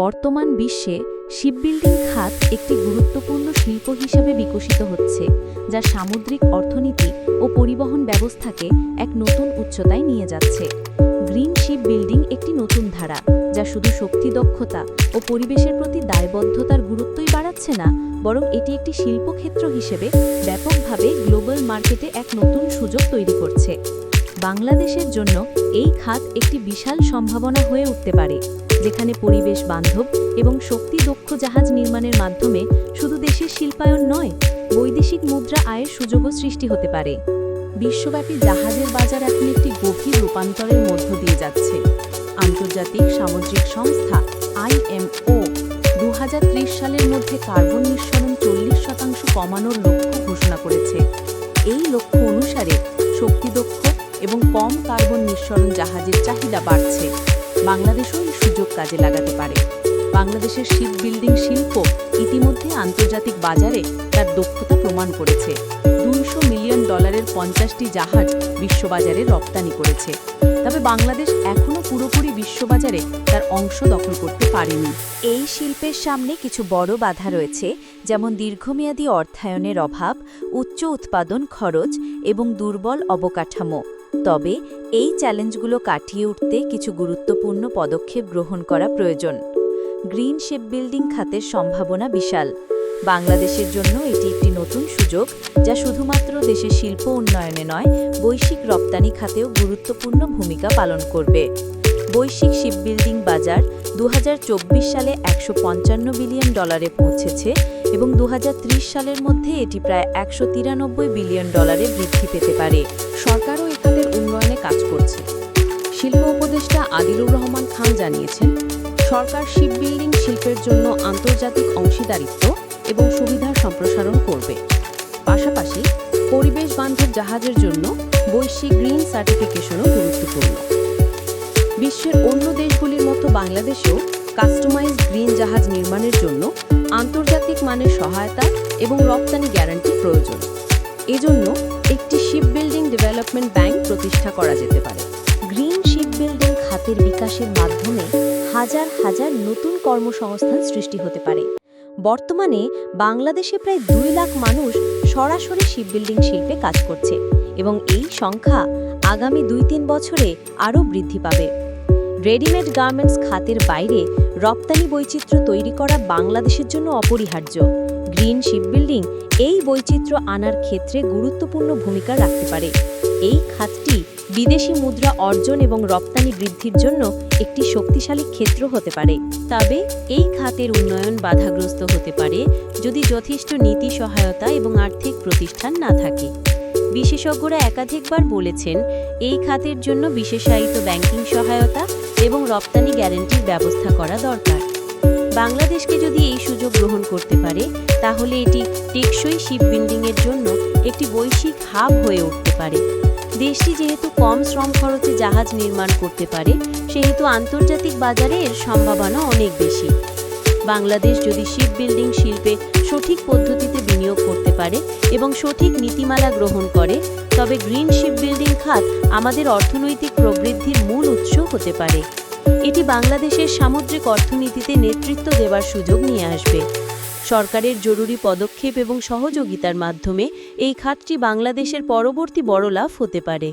বর্তমান বিশ্বে শিপবিল্ডিং খাত একটি গুরুত্বপূর্ণ শিল্প হিসেবে বিকশিত হচ্ছে, যা সামুদ্রিক অর্থনীতি ও পরিবহন ব্যবস্থাকে এক নতুন উচ্চতায় নিয়ে যাচ্ছে। গ্রিন শিপ বিল্ডিং একটি নতুন ধারা, যা শুধু শক্তি দক্ষতা ও পরিবেশের প্রতি দায়বদ্ধতার গুরুত্বই বাড়াচ্ছে না, বরং এটি একটি শিল্পক্ষেত্র হিসেবে ব্যাপকভাবে গ্লোবাল মার্কেটে এক নতুন সুযোগ তৈরি করছে। বাংলাদেশের জন্য এই খাত একটি বিশাল সম্ভাবনা হয়ে উঠতে পারে, যেখানে পরিবেশ বান্ধব এবং শক্তি দক্ষ জাহাজ নির্মাণের মাধ্যমে শুধু দেশের শিল্পায়ন নয়, বৈদেশিক মুদ্রা আয়ের সুযোগও সৃষ্টি হতে পারে। বিশ্বব্যাপী জাহাজের বাজার এখন একটি গভীর রূপান্তরের মধ্য দিয়ে যাচ্ছে। আন্তর্জাতিক সামুদ্রিক সংস্থা আইএমও দু হাজার ত্রিশ সালের মধ্যে কার্বন নিঃসরণ চল্লিশ শতাংশ কমানোর লক্ষ্য ঘোষণা করেছে। এই লক্ষ্য অনুসারে শক্তিদক্ষ এবং কম কার্বন নিঃসরণ জাহাজের চাহিদা বাড়ছে। বাংলাদেশও এই সুযোগ কাজে লাগাতে পারে। বাংলাদেশের শিপ বিল্ডিং শিল্প ইতিমধ্যে আন্তর্জাতিক বাজারে তার দক্ষতা প্রমাণ করেছে। দুইশো মিলিয়ন ডলারের পঞ্চাশটি জাহাজ বিশ্ববাজারে রপ্তানি করেছে। তবে বাংলাদেশ এখনও পুরোপুরি বিশ্ববাজারে তার অংশ দখল করতে পারেনি। এই শিল্পের সামনে কিছু বড় বাধা রয়েছে, যেমন দীর্ঘমেয়াদী অর্থায়নের অভাব, উচ্চ উৎপাদন খরচ এবং দুর্বল অবকাঠামো। তবে এই চ্যালেঞ্জগুলো কাটিয়ে উঠতে কিছু গুরুত্বপূর্ণ পদক্ষেপ গ্রহণ করা প্রয়োজন। গ্রিন শিপবিল্ডিং খাতের সম্ভাবনা বিশাল। বাংলাদেশের জন্য এটি একটি নতুন সুযোগ, যা শুধুমাত্র দেশের শিল্প উন্নয়নে নয়, বৈশ্বিক রপ্তানি খাতেও গুরুত্বপূর্ণ ভূমিকা পালন করবে। বৈশ্বিক শিপবিল্ডিং বাজার দু হাজার চব্বিশ সালে একশো পঞ্চান্ন বিলিয়ন ডলারে পৌঁছেছে এবং দু হাজার ত্রিশ সালের মধ্যে এটি প্রায় একশো তিরানব্বই বিলিয়ন ডলারে বৃদ্ধি পেতে পারে। সরকারও কাজ করছে। শিল্প উপদেষ্টা আদিলুর রহমান খান জানিয়েছেন, সরকার শিপ বিল্ডিং শিল্পের জন্য আন্তর্জাতিক অংশীদারিত্ব এবং সুবিধার সম্প্রসারণ করবে। পাশাপাশি পরিবেশ বান্ধব জাহাজের জন্য বৈশ্বিক গ্রিন সার্টিফিকেশনও গুরুত্বপূর্ণ। বিশ্বের অন্য দেশগুলির মতো বাংলাদেশেও কাস্টমাইজ গ্রিন জাহাজ নির্মাণের জন্য আন্তর্জাতিক মানের সহায়তা এবং রপ্তানি গ্যারান্টি প্রয়োজন। এজন্য ডেভেলপমেন্ট ব্যাংক প্রতিষ্ঠা করা যেতে পারে। গ্রিন শিপবিল্ডিং খাতের বিকাশের মাধ্যমে হাজার হাজার নতুন কর্মসংস্থান সৃষ্টি হতে পারে। বর্তমানে বাংলাদেশে প্রায় দুই লাখ মানুষ সরাসরি শিপবিল্ডিং শিল্পে কাজ করছে এবং এই সংখ্যা আগামী দুই তিন বছরে আরও বৃদ্ধি পাবে। রেডিমেড গার্মেন্টস খাতের বাইরে রপ্তানি বৈচিত্র্য তৈরি করা বাংলাদেশের জন্য অপরিহার্য। গ্রিন শিপবিল্ডিং এই বৈচিত্র্য আনার ক্ষেত্রে গুরুত্বপূর্ণ ভূমিকা রাখতে পারে। এই খাতটি বিদেশি মুদ্রা অর্জন এবং রপ্তানি বৃদ্ধির জন্য একটি শক্তিশালী ক্ষেত্র হতে পারে। তবে এই খাতের উন্নয়ন বাধাগ্রস্ত হতে পারে যদি যথেষ্ট নীতি সহায়তা এবং আর্থিক প্রতিষ্ঠান না থাকে। বিশেষজ্ঞরা একাধিকবার বলেছেন, এই খাতের জন্য বিশেষায়িত ব্যাংকিং সহায়তা এবং রপ্তানি গ্যারান্টির ব্যবস্থা করা দরকার। বাংলাদেশকে যদি এই সুযোগ গ্রহণ করতে পারে, তাহলে এটি টেকসই শিপ বিল্ডিংয়ের জন্য একটি বৈশ্বিক হাব হয়ে উঠতে পারে। দেশটি যেহেতু কম শ্রম খরচে জাহাজ নির্মাণ করতে পারে, সেহেতু আন্তর্জাতিক বাজারে এর সম্ভাবনা অনেক বেশি। বাংলাদেশ যদি শিপ বিল্ডিং শিল্পে সঠিক পদ্ধতিতে বিনিয়োগ করতে পারে এবং সঠিক নীতিমালা গ্রহণ করে, তবে গ্রিন শিপ বিল্ডিং খাত আমাদের অর্থনৈতিক প্রবৃদ্ধির মূল উৎস হতে পারে। এটি বাংলাদেশের সামুদ্রিক অর্থনীতিতে নেতৃত্ব দেওয়ার সুযোগ নিয়ে আসবে। সরকারের জরুরি পদক্ষেপ এবং সহযোগিতার মাধ্যমে এই খাতটি বাংলাদেশের পরবর্তী বড় লাভ হতে পারে।